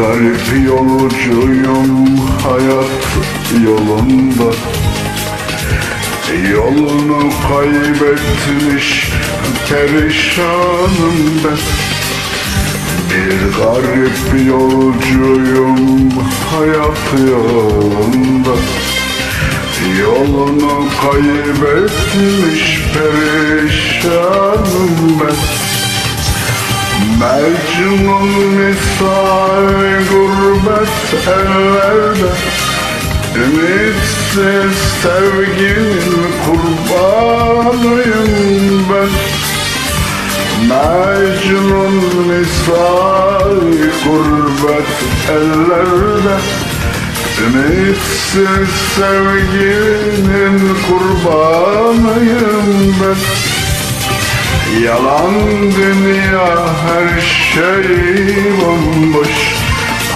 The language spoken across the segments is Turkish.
garip yolcuyum hayat yolunda. Yolunu kaybetmiş perişanım ben. Bir garip yolcuyum hayat yolunda. Yolunu kaybetmiş perişanım ben Mecnun misali gurbet ellerde. Ümitsiz sevginin kurbanıyım ben. Mecnun misali gurbet ellerde. Ümitsiz sevginin kurbanıyım ben. Yalan dünya şey bomboş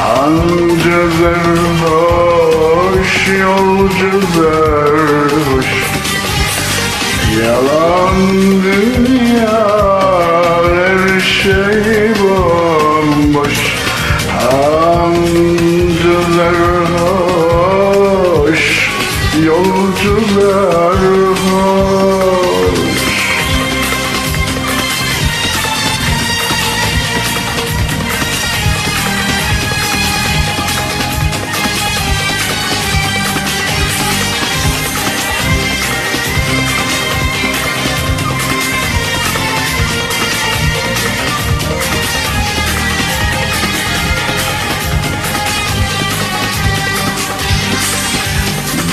Anca zerhoş yolcu zerhoş Yalan dünya her şey bomboş. Anca zerhoş yolcu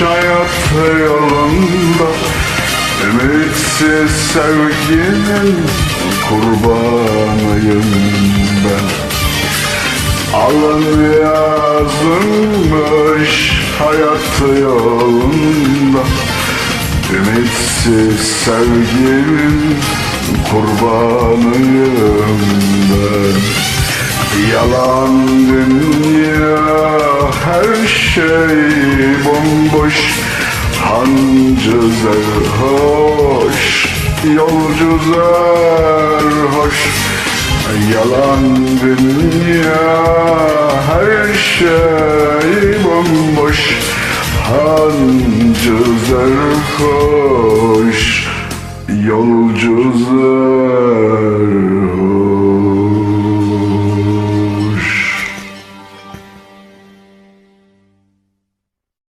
hayat yolunda Ümitsiz sevginin kurbanıyım ben. Alın yazılmış hayat yolunda Ümitsiz sevginin kurbanıyım bomboş Hancı zerhoş. Yolcu zerhoş. Yalan dünya. Her şey bomboş. Hancı Yolcu